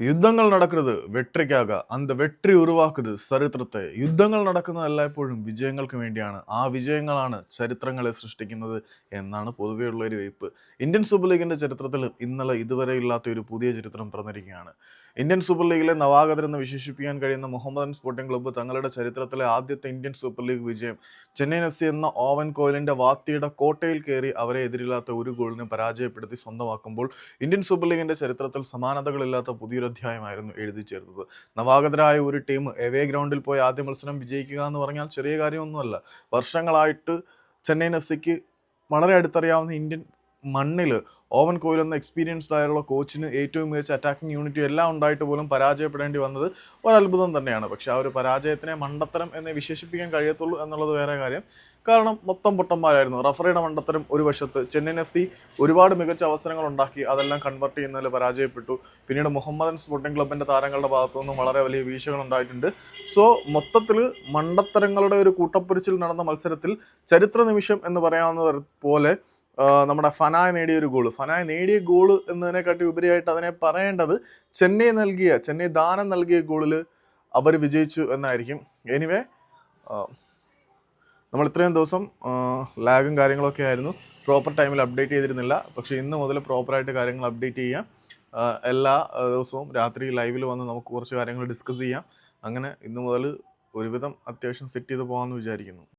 യുദ്ധങ്ങൾ നടക്കുന്നത് വെട്രിക്കാക അന്ത വെട്രി ഉരുവാക്കുന്നത് ചരിത്രത്തെ. യുദ്ധങ്ങൾ നടക്കുന്നത് എല്ലായ്പ്പോഴും വിജയങ്ങൾക്ക് വേണ്ടിയാണ്. ആ വിജയങ്ങളാണ് ചരിത്രങ്ങളെ സൃഷ്ടിക്കുന്നത് എന്നാണ് പൊതുവെയുള്ള ഒരു വയ്പ് ഇന്ത്യൻ സൂപ്പർ ലീഗിന്റെ ചരിത്രത്തിൽ ഇന്നലെ ഇതുവരെ ഇല്ലാത്ത ഒരു പുതിയ ചരിത്രം പിറന്നിരിക്കുകയാണ് ഇന്ത്യൻ സൂപ്പർ ലീഗിലെ നവാഗതരെന്ന് വിശേഷിപ്പിക്കാൻ കഴിയുന്ന മുഹമ്മദൻ സ്പോർട്ടിംഗ് ക്ലബ്ബ് തങ്ങളുടെ ചരിത്രത്തിലെ ആദ്യത്തെ ഇന്ത്യൻ സൂപ്പർ ലീഗ് വിജയം. ചെന്നൈയിൻ എഫ് സി എന്ന ഓവൻ കോയിലിന്റെ വാത്തിയുടെ കോട്ടയിൽ കയറി അവരെ എതിരില്ലാത്ത ഒരു ഗോളിനെ പരാജയപ്പെടുത്തി സ്വന്തമാക്കുമ്പോൾ ഇന്ത്യൻ സൂപ്പർ ലീഗിന്റെ ചരിത്രത്തിൽ സമാനതകളില്ലാത്ത പുതിയൊരു അധ്യായമായിരുന്നു എഴുതി ചേർത്തത്. നവാഗതരായ ഒരു ടീം എവേ ഗ്രൗണ്ടിൽ പോയി ആദ്യ മത്സരം വിജയിക്കുക എന്ന് പറഞ്ഞാൽ ചെറിയ കാര്യമൊന്നുമല്ല. വർഷങ്ങളായിട്ട് ചെന്നൈയിൻ എഫ് സിക്ക് വളരെ അടുത്തറിയാവുന്ന ഇന്ത്യൻ മണ്ണിൽ ഓവൻ കോയിൽ എന്ന എക്സ്പീരിയൻസ്ഡ് ആയുള്ള കോച്ചിന് ഏറ്റവും മികച്ച അറ്റാക്കിംഗ് യൂണിറ്റ് എല്ലാം ഉണ്ടായിട്ട് പോലും പരാജയപ്പെടേണ്ടി വന്നത് ഒരത്ഭുതം തന്നെയാണ്. പക്ഷേ ആ ഒരു പരാജയത്തിനെ മണ്ടത്തരം എന്നെ വിശേഷിപ്പിക്കാൻ കഴിയത്തുള്ളൂ എന്നുള്ളത് വേറെ കാര്യം. കാരണം മൊത്തം പൊട്ടന്മാരായിരുന്നു. റഫറിയുടെ മണ്ടത്തരം ഒരു വശത്ത് ചെന്നൈയിൻ എഫ് സി ഒരുപാട് മികച്ച അവസരങ്ങൾ ഉണ്ടാക്കി അതെല്ലാം കൺവെർട്ട് ചെയ്യുന്നതിൽ പരാജയപ്പെട്ടു. പിന്നീട് മുഹമ്മദൻ സ്പോർട്ടിംഗ് ക്ലബിന്റെ താരങ്ങളുടെ ഭാഗത്തു നിന്നും വളരെ വലിയ വീഴ്ചകൾ ഉണ്ടായിട്ടുണ്ട്. സോ മൊത്തത്തിൽ മണ്ടത്തരങ്ങളുടെ ഒരു കൂട്ടപ്പൊരിച്ചിൽ നടന്ന മത്സരത്തിൽ ചരിത്ര നിമിഷം എന്ന് പറയാവുന്ന പോലെ നമ്മുടെ ഫനായ നേടിയ ഒരു ഗോൾ. ഫനായ നേടിയ ഗോൾ എന്നതിനെക്കാട്ടി ഉപരിയായിട്ട് അതിനെ പറയേണ്ടത് ചെന്നൈ നൽകിയ ചെന്നൈ ദാനം നൽകിയ ഗോളിൽ അവർ വിജയിച്ചു എന്നായിരിക്കും. എനിവേ നമ്മൾ ഇത്രയും ദിവസം ലാഗും കാര്യങ്ങളൊക്കെ ആയിരുന്നു. പ്രോപ്പർ ടൈമിൽ അപ്ഡേറ്റ് ചെയ്തിരുന്നില്ല. പക്ഷേ ഇന്ന് മുതൽ പ്രോപ്പറായിട്ട് കാര്യങ്ങൾ അപ്ഡേറ്റ് ചെയ്യാം. എല്ലാ ദിവസവും രാത്രി ലൈവിൽ വന്ന് നമുക്ക് കുറച്ച് കാര്യങ്ങൾ ഡിസ്കസ് ചെയ്യാം. അങ്ങനെ ഇന്ന് മുതൽ ഒരുവിധം അത്യാവശ്യം സെറ്റ് ചെയ്ത് പോകാമെന്ന് വിചാരിക്കുന്നു.